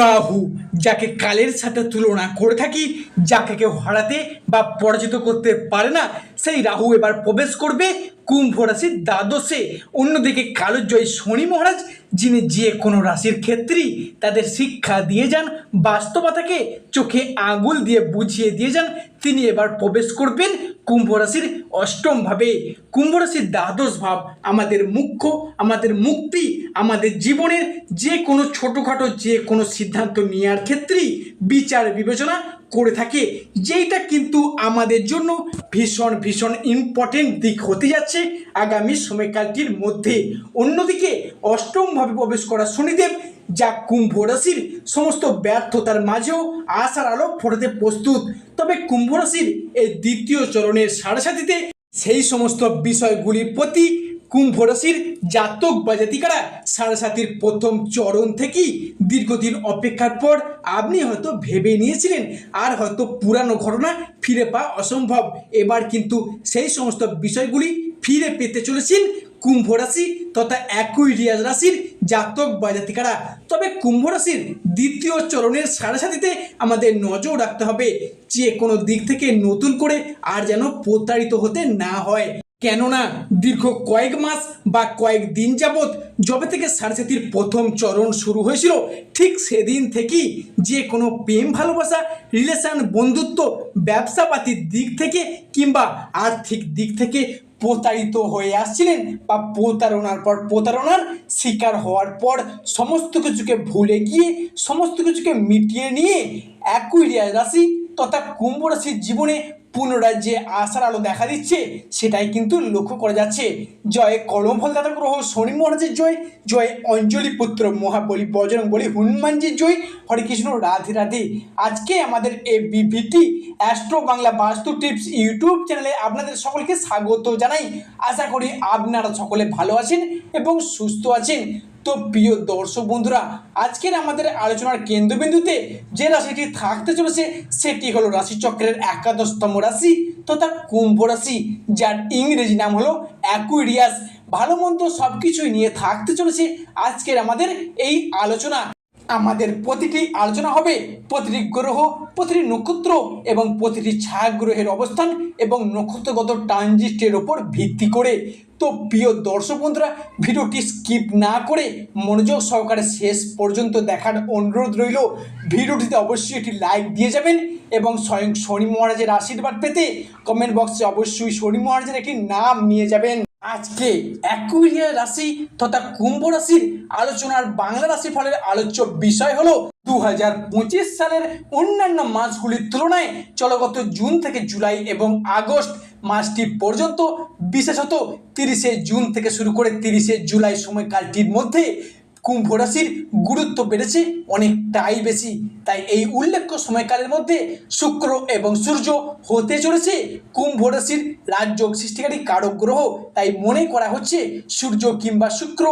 রাহু, যাকে কালের সাথে তুলনা করে থাকি, যাকে কেউ হারাতে বা পরাজিত করতে পারে না, সেই রাহু এবার প্রবেশ করবে কুম্ভ রাশির দ্বাদশে। অন্যদিকে কালোজয়ী শনি মহারাজ যিনি যে কোনো রাশির ক্ষেত্রেই তাদের শিক্ষা দিয়ে যান, বাস্তবতাকে চোখে আঙুল দিয়ে বুঝিয়ে দিয়ে যান, তিনি এবার প্রবেশ করবেন কুম্ভ রাশির অষ্টম ভাবে। কুম্ভ রাশির দ্বাদশ ভাব আমাদের মুখ্য, আমাদের মুক্তি, আমাদের জীবনের যে কোনো ছোটোখাটো যে কোনো সিদ্ধান্ত নেওয়ার ক্ষেত্রেই বিচার বিবেচনা করে থাকে। যেইটা কিন্তু আমাদের জন্য ভীষণ ভীষণ ইম্পর্টেন্ট দিক হতে যাচ্ছে আগামী সময়কালটির মধ্যে। অন্যদিকে অষ্টমভাবে প্রবেশ করা শনিদেব, যা কুম্ভ রাশির সমস্ত ব্যর্থতার মাঝেও আশার আলো ফোটাতে প্রস্তুত। তবে কুম্ভ রাশির এই দ্বিতীয় চরণের সাড়ে সেই সমস্ত বিষয়গুলির প্রতি কুম্ভ রাশির জাতক বা জাতিকারা সাড়ে সাতির প্রথম চরণ থেকেই দীর্ঘদিন অপেক্ষার পর আপনি হয়তো ভেবে নিয়েছিলেন, আর হয়তো পুরানো ঘটনা ফিরে পাওয়া অসম্ভব। এবার কিন্তু সেই সমস্ত বিষয়গুলি ফিরে পেতে চলেছেন কুম্ভ রাশি তথা অ্যাকুইরিয়াস রাশির জাতক বা জাতিকারা। তবে কুম্ভ রাশির দ্বিতীয় চরণের সাড়ে সাথীতে আমাদের নজর রাখতে হবে, যে কোনো দিক থেকে নতুন করে আর যেন প্রতারিত হতে না হয়। কেননা দীর্ঘ কয়েক মাস বা কয়েক দিন যাবৎ যবে থেকে সারসাথীর প্রথম চরণ শুরু হয়েছিল, ঠিক সেদিন থেকেই যে কোনো প্রেম ভালোবাসা রিলেশন বন্ধুত্ব, ব্যবসাপাতির দিক থেকে কিংবা আর্থিক দিক থেকে প্রতারিত হয়ে আসছিলেন বা প্রতারণার পর প্রতারণার শিকার হওয়ার পর সমস্ত কিছুকে ভুলে গিয়ে, সমস্ত কিছুকে মিটিয়ে নিয়ে একই রাশি তথা কুম্ভ রাশির জীবনে পুনরায় যে আশার আলো দেখা দিচ্ছে, সেটাই কিন্তু লক্ষ্য করা যাচ্ছে। জয় কর্মফলদাতা গ্রহ, শনি মহারাজের জয় জয় অঞ্জলি পুত্র মহাবলী বজরং বলি হনুমানজির জয়, হরে কৃষ্ণ, রাধে রাধে। আজকে আমাদের এ বিভিটি অ্যাস্ট্রো বাংলা বাস্তু টিপস ইউটিউব চ্যানেলে আপনাদের সকলকে স্বাগত জানাই। আশা করি আপনারা সকলে ভালো আছেন এবং সুস্থ আছেন। তো প্রিয় দর্শক বন্ধুরা, আজকের আমাদের আলোচনার কেন্দ্রবিন্দুতে যে রাশিটি থাকতে চলেছে, সেটি হলো রাশিচক্রের একাদশতম রাশি তথা কুম্ভ রাশি, যার ইংরেজি নাম হলো অ্যাকুইরিয়াস ভালো মন্দ সব কিছুই নিয়ে থাকতে চলেছে আজকের আমাদের এই আলোচনা। আমাদের প্রতিটি আলোচনা হবে, প্রতিটি গ্রহ, প্রতিটি নক্ষত্র এবং প্রতিটি ছায়াগ্রহের অবস্থান এবং নক্ষত্রগত ট্রানজিস্টের ওপর ভিত্তি করে। তো প্রিয় দর্শক বন্ধুরা, ভিডিওটি স্কিপ না করে মনোযোগ সহকারে শেষ পর্যন্ত দেখার অনুরোধ রইল। ভিডিওটিতে অবশ্যই একটি লাইক দিয়ে যাবেন এবং স্বয়ং শনি মহারাজের আশীর্বাদ পেতে কমেন্ট বক্সে অবশ্যই শনি মহারাজের একটি নাম নিয়ে যাবেন। আজকে অ্যাকুইরিয়া রাশি তথা কুম্ভ রাশির আলোচনার বাংলা রাশি ফলের আলোচ্য বিষয় হলো দু হাজার পঁচিশ সালের অন্যান্য মাসগুলির তুলনায় চলগত জুন থেকে জুলাই এবং আগস্ট মাসটি পর্যন্ত বিশেষত তিরিশে জুন থেকে শুরু করে তিরিশে জুলাই সময়কালটির মধ্যে কুম্ভ রাশির গুরুত্ব বেড়েছে অনেকটাই বেশি। তাই এই উল্লেখ্য সময়কালের মধ্যে শুক্র এবং সূর্য হতে চলেছে কুম্ভ রাশির রাজযোগ সৃষ্টিকারী কারক গ্রহ। তাই মনে করা হচ্ছে সূর্য কিংবা শুক্র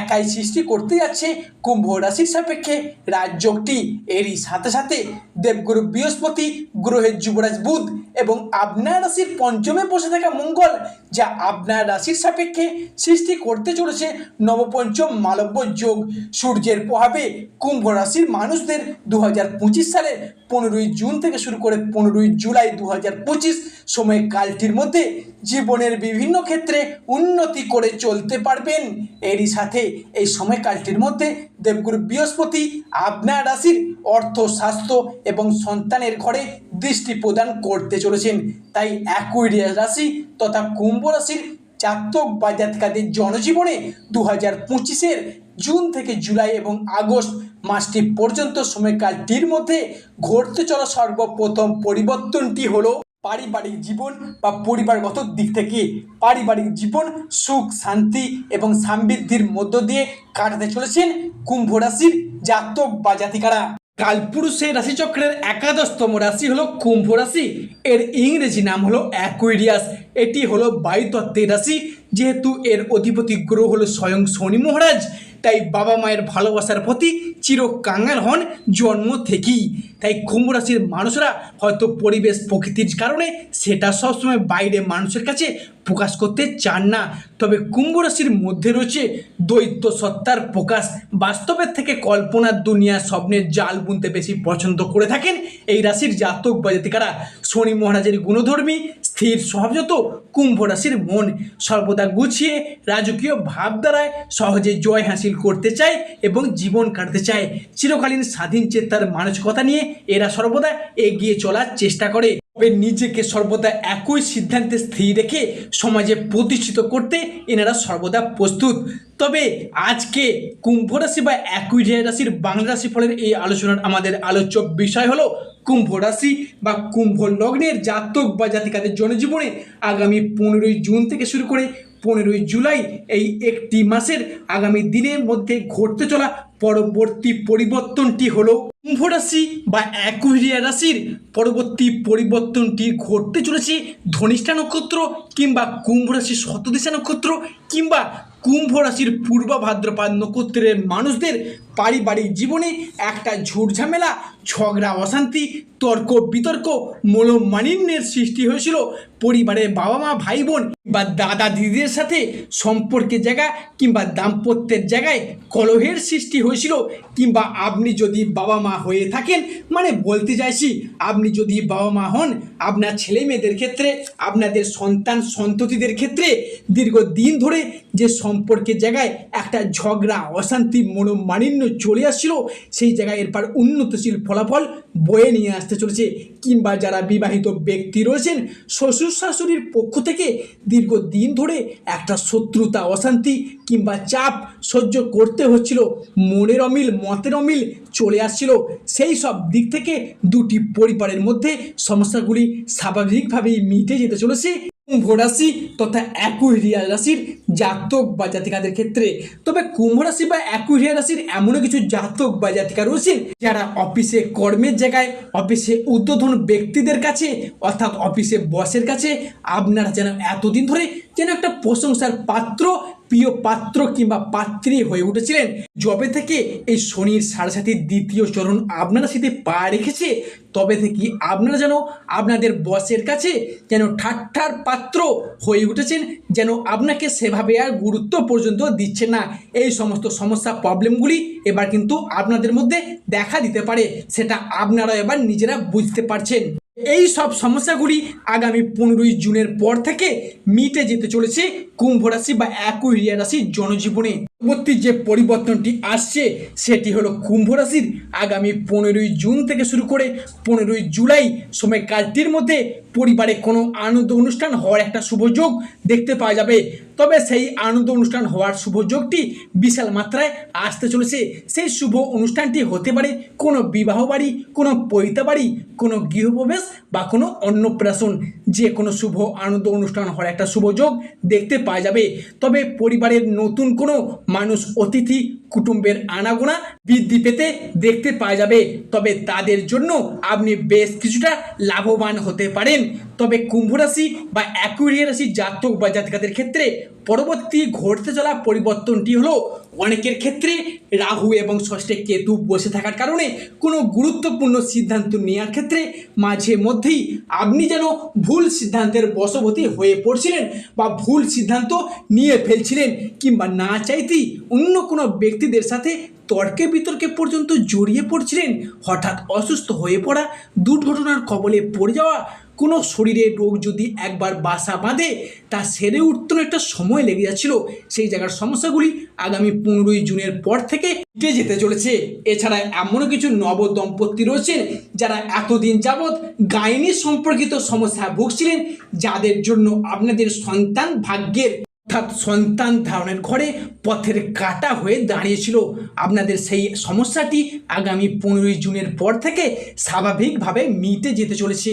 একাই সৃষ্টি করতে যাচ্ছে কুম্ভ রাশির সাপেক্ষে রাজযোগটি। এরই সাথে সাথে দেবগুরু বৃহস্পতি, গ্রহের যুবরাজ বুধ এবং আপনার রাশির পঞ্চমে বসে থাকা মঙ্গল, যা আপনার রাশির সাপেক্ষে সৃষ্টি করতে চলেছে নবপঞ্চম মালব্য যোগ সূর্যের প্রভাবে কুম্ভ রাশির মানুষদের দু হাজার পঁচিশ সালের পনেরোই জুন থেকে শুরু করে পনেরোই জুলাই দু হাজার পঁচিশ সময়কালটির মধ্যে জীবনের বিভিন্ন ক্ষেত্রে উন্নতি করে চলতে পারবেন। এরই সাথে এই সময়কালটির মধ্যে দেবগুরু বৃহস্পতি আপনার রাশির অর্থ, স্বাস্থ্য এবং সন্তানের ঘরে দৃষ্টি প্রদান করতে চলেছেন। তাই অ্যাকুইরিয়াস রাশি তথা কুম্ভ রাশির জাতক বা জাতিকাদের জনজীবনে দু হাজার পঁচিশের জুন থেকে জুলাই এবং আগস্ট মাসটি পর্যন্ত সময়কালটির মধ্যে ঘটতে চলা সর্বপ্রথম পরিবর্তনটি হলো পারিবারিক জীবন বা পরিবারগত দিক থেকে। পারিবারিক জীবন, সুখ, শান্তি এবং সমৃদ্ধির মধ্য দিয়ে কাটাতে চলেছেন কুম্ভ রাশির জাতক বা জাতিকারা। কালপুরুষের রাশিচক্রের একাদশতম রাশি হলো কুম্ভ রাশি। এর ইংরেজি নাম হলো অ্যাকুইরিয়াস। এটি হলো বায়ুতত্ত্বের রাশি, যেহেতু এর অধিপতি গ্রহ হলো স্বয়ং শনি মহারাজ। তাই বাবা মায়ের ভালোবাসার প্রতি চির কাঙ্গাল হন জন্ম থেকেই। তাই কুম্ভ রাশির মানুষরা হয়তো পরিবেশ প্রকৃতির কারণে সেটা সবসময় বাইরে মানুষের কাছে প্রকাশ করতে চান না। তবে কুম্ভ রাশির মধ্যে রয়েছে দৈত্য সত্তার প্রকাশ। বাস্তবের থেকে কল্পনার দুনিয়া স্বপ্নের জাল বুনতে বেশি পছন্দ করে থাকেন এই রাশির জাতক বা জাতিকারা। শনি মহারাজের গুণধর্মী, স্থির স্বভাবযত কুম্ভ রাশির মন। সর্বদা গুছিয়ে রাজকীয় ভাব দ্বারায় সহজে জয় হাসিল করতে চায় এবং জীবন কাটতে চায়। চিরকালীন স্বাধীন চেতার মানসিকতা নিয়ে এরা সর্বদা এগিয়ে চলার চেষ্টা করে। তবে নিজেকে সর্বদা একই সিদ্ধান্তে স্থির রেখে সমাজে প্রতিষ্ঠিত করতে এনারা সর্বদা প্রস্তুত তবে আজকে কুম্ভ রাশি বা একই রাশির বাংলা রাশি ফলের এই আলোচনার আমাদের আলোচ্য বিষয় হলো কুম্ভ রাশি বা কুম্ভ লগ্নের জাতক বা জাতিকাদের জনজীবনে আগামী পনেরোই জুন থেকে শুরু করে পনেরোই জুলাই এই একটি মাসের আগামী দিনের মধ্যে ঘটতে চলা পরবর্তী পরিবর্তনটি হলো কুম্ভ রাশি বা অ্যাকুইরিয়া রাশির পরবর্তী পরিবর্তনটি ঘটতে চলেছে ধনিষ্ঠা নক্ষত্র কিংবা কুম্ভ রাশির শতদিশা নক্ষত্র কিংবা কুম্ভ রাশির পূর্ব ভাদ্রপাদ নক্ষত্রের মানুষদের পারিবারিক জীবনে একটা ঝুটঝামেলা ঝগড়া, অশান্তি, তর্ক, বিতর্ক মনোমালিন্যের সৃষ্টি হয়েছিল। পরিবারের বাবা মা ভাই বোন বা দাদা দিদিদের সাথে সম্পর্কের জায়গা কিংবা দাম্পত্যের জায়গায় কলহের সৃষ্টি হয়েছিল কিংবা আপনি যদি বাবা মা হয়ে থাকেন মানে বলতে চাইছি, আপনি যদি বাবা মা হন, আপনার ছেলে মেয়েদের ক্ষেত্রে, আপনাদের সন্তান সন্ততিদের ক্ষেত্রে, দীর্ঘদিন ধরে যে সম্পর্কের জায়গায় একটা ঝগড়া, অশান্তি, মনোমালিন্য চলে আসছিল, সেই জায়গায় এরপর উন্নতশীল ফলাফল বয়ে নিয়ে আসতে চলেছে। কিংবা যারা বিবাহিত ব্যক্তি রয়েছেন, শ্বশুর শাশুড়ির পক্ষ থেকে দীর্ঘদিন ধরে একটা শত্রুতা, অশান্তি কিংবা চাপ সহ্য করতে হচ্ছিল। মনের অমিল, মতের অমিল চলে আসছিল। সেই সব দিক থেকে দুটি পরিবারের মধ্যে সমস্যাগুলি স্বাভাবিকভাবেই মিটে যেতে চলেছে। কুম্ভ রাশি তথা অ্যাকুইরিয়া রাশির জাতক বা জাতিকাদের ক্ষেত্রে। তবে কুম্ভ রাশি বা অ্যাকুইরিয়া রাশির এমনও কিছু জাতক বা জাতিকা রয়েছেন যারা অফিসে কর্মের জায়গায়, অফিসে উদ্বোধন ব্যক্তিদের কাছে অর্থাৎ অফিসে বসের কাছে আপনারা যেন এতদিন ধরে যেন একটা প্রশংসার পাত্র প্রিয় পাত্র কিংবা পাত্রী হয়ে উঠেছিলেন, যবে থেকে এই শনির সাড়ে সাথীর দ্বিতীয় চরণ আপনারা সাথে পা রেখেছে, তবে থেকে আপনারা যেন আপনাদের বসের কাছে যেন ঠাট্টার পাত্র হয়ে উঠেছেন, যেন আপনাকে সেভাবে আর গুরুত্ব পর্যন্ত দিচ্ছে না। এই সমস্ত সমস্যা প্রবলেমগুলি এবার কিন্তু আপনাদের মধ্যে দেখা দিতে পারে, সেটা আপনারা এবার নিজেরা বুঝতে পারছেন। এই সব সমস্যাগুলি আগামী পনেরোই জুনের পর থেকে মিটে যেতে চলেছে কুম্ভ রাশি বা অ্যাকুইরিয়া রাশির জনজীবনে। পরবর্তী যে পরিবর্তনটি আসছে, সেটি হলো কুম্ভ রাশির। আগামী পনেরোই জুন থেকে শুরু করে পনেরোই জুলাই সময় সময়কালটির মধ্যে পরিবারে কোনো আনন্দ অনুষ্ঠান হওয়ার একটা শুভযোগ দেখতে পাওয়া যাবে। তবে সেই আনন্দ অনুষ্ঠান হওয়ার শুভযোগটি বিশাল মাত্রায় আসতে চলেছে। সেই শুভ অনুষ্ঠানটি হতে পারে কোনো বিবাহ বাড়ি, কোনো পৈতা বাড়ি, কোনো গৃহপ্রবেশ বা কোনো অন্নপ্রাশন। যে কোনো শুভ আনন্দ অনুষ্ঠান হওয়ার একটা শুভযোগ দেখতে পাওয়া যাবে। তবে পরিবারের নতুন কোনো মানুষ অতিথি কুটুম্বের আনাগোনা বৃদ্ধি পেতে দেখতে পাওয়া যাবে। তবে তাদের জন্য আপনি বেশ কিছুটা লাভবান হতে পারেন। তবে কুম্ভ রাশি বা অ্যাকুরিয়া রাশি জাতক বা জাতিকাদের ক্ষেত্রে পরবর্তী ঘটতে চলা পরিবর্তনটি হলো অনেকের ক্ষেত্রে রাহু এবং ষষ্ঠে কেতু বসে থাকার কারণে কোনো গুরুত্বপূর্ণ সিদ্ধান্ত নেওয়ার ক্ষেত্রে মাঝে মধ্যেই আপনি যেন ভুল সিদ্ধান্তের বশবর্তী হয়ে পড়ছিলেন বা ভুল সিদ্ধান্ত নিয়ে ফেলছিলেন কিংবা না চাইতেই অন্য কোনো ব্যক্তিদের সাথে তর্কে বিতর্কে পর্যন্ত জড়িয়ে পড়ছিলেন, হঠাৎ অসুস্থ হয়ে পড়া, দুর্ঘটনার কবলে পড়ে যাওয়া, কোনো শরীরে রোগ যদি একবার বাসা বাঁধে, তা সেরে উঠতে একটা সময় লেগে যাচ্ছিল। সেই জায়গার সমস্যাগুলি আগামী পনেরোই জুনের পর থেকে মিটে যেতে চলেছে। এছাড়া এমনও কিছু নব দম্পতি রয়েছেন যারা এতদিন যাবৎ গাইনি সম্পর্কিত সমস্যা ভুগছিলেন, যাদের জন্য আপনাদের সন্তান ভাগ্যের অর্থাৎ সন্তান ধারণের ঘরে পথের কাটা হয়ে দাঁড়িয়েছিল। আপনাদের সেই সমস্যাটি আগামী পনেরোই জুনের পর থেকে স্বাভাবিকভাবে মিটে যেতে চলেছে।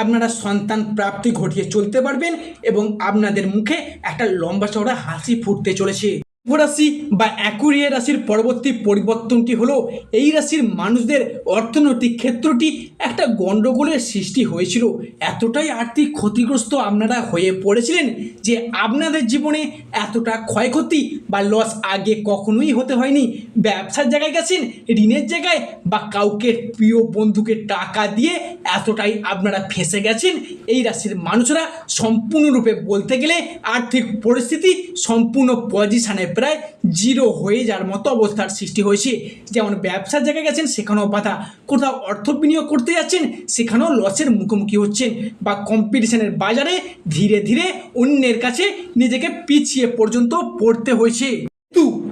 আপনারা সন্তান প্রাপ্তি ঘটিয়ে চলতে পারবেন এবং আপনাদের মুখে একটা লম্বা চওড়া হাসি ফুটতে চলেছে। রাশি বা অ্যাকুরিয়া রাশির পরবর্তী পরিবর্তনটি হলো এই রাশির মানুষদের অর্থনৈতিক ক্ষেত্রটি একটা গণ্ডগোলের সৃষ্টি হয়েছিল। এতটাই আর্থিক ক্ষতিগ্রস্ত আপনারা হয়ে পড়েছিলেন যে আপনাদের জীবনে এতটা ক্ষয়ক্ষতি বা লস আগে কখনোই হতে হয়নি। ব্যবসার জায়গায় গেছেন, ঋণের জায়গায় বা কাউকে প্রিয় বন্ধুকে টাকা দিয়ে এতটাই আপনারা ফেসে গেছেন। এই রাশির মানুষরা সম্পূর্ণরূপে বলতে গেলে আর্থিক পরিস্থিতি সম্পূর্ণ পজিশনে প্রায় জিরো হয়ে যাওয়ার মতো অবস্থার সৃষ্টি হয়েছে। যেমন ব্যবসার জায়গায় গেছেন, সেখানেও বাধা। কোথাও অর্থ বিনিয়োগ করতে যাচ্ছেন, সেখানেও লসের মুখোমুখি হচ্ছেন বা কম্পিটিশনের বাজারে ধীরে ধীরে অন্যের কাছে নিজেকে পিছিয়ে পর্যন্ত পড়তে হয়েছে।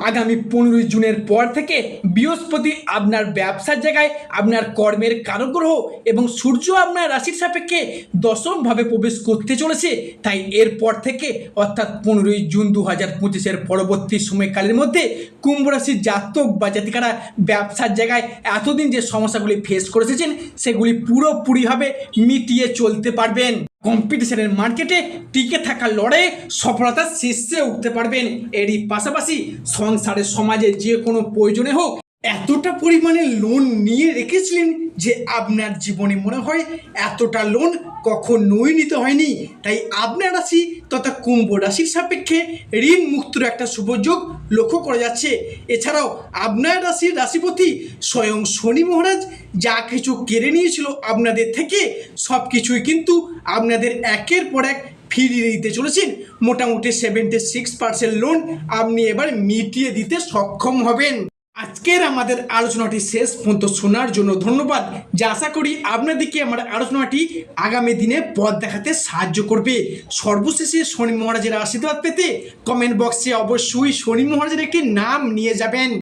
আগামী পনেরোই জুনের পর থেকে বৃহস্পতি আপনার ব্যবসার জায়গায় আপনার কর্মের কারগ্রহ এবং সূর্য আপনার রাশির সাপেক্ষে দশমভাবে প্রবেশ করতে চলেছে। তাই এরপর থেকে অর্থাৎ পনেরোই জুন দু হাজার পঁচিশের পরবর্তী সময়কালের মধ্যে কুম্ভ রাশির জাতক বা জাতিকারা ব্যবসার জায়গায় এতদিন যে সমস্যাগুলি ফেস করে এসেছেন, সেগুলি পুরোপুরিভাবে মিটিয়ে চলতে পারবেন। কম্পিটিশনের মার্কেটে টিকে থাকার লড়াইয়ে সফলতার শীর্ষে উঠতে পারবেন। এরই পাশাপাশি সংসারে, সমাজে যে কোনো প্রয়োজনে হোক এতটা পরিমাণে লোন নিয়ে রেখেছিলেন যে আপনার জীবনে মনে হয় এতটা লোন কখনোই নিতে হয়নি। তাই আপনার রাশি তথা কুম্ভ রাশির সাপেক্ষে ঋণ মুক্তর একটা শুভযোগ লক্ষ্য করা যাচ্ছে। এছাড়াও আপনার রাশির রাশিপতি স্বয়ং শনি মহারাজ যা কিছু কেড়ে নিয়েছিল আপনাদের থেকে সব কিছুই কিন্তু আপনাদের একের পর এক ফিরিয়ে দিতে চলেছেন। মোটামুটি সেভেন্টি সিক্স পার্সেন্ট লোন আপনি এবার মিটিয়ে দিতে সক্ষম হবেন। আজকের আমাদের আলোচনাটি শেষ পর্যন্ত শোনার জন্য ধন্যবাদ। যা আশা করি আপনাদেরকে আমার আলোচনাটি আগামী দিনে পথ দেখাতে সাহায্য করবে। সর্বশেষে শনি মহারাজের আশীর্বাদ পেতে কমেন্ট বক্সে অবশ্যই শনি মহারাজের একটি নাম নিয়ে যাবেন।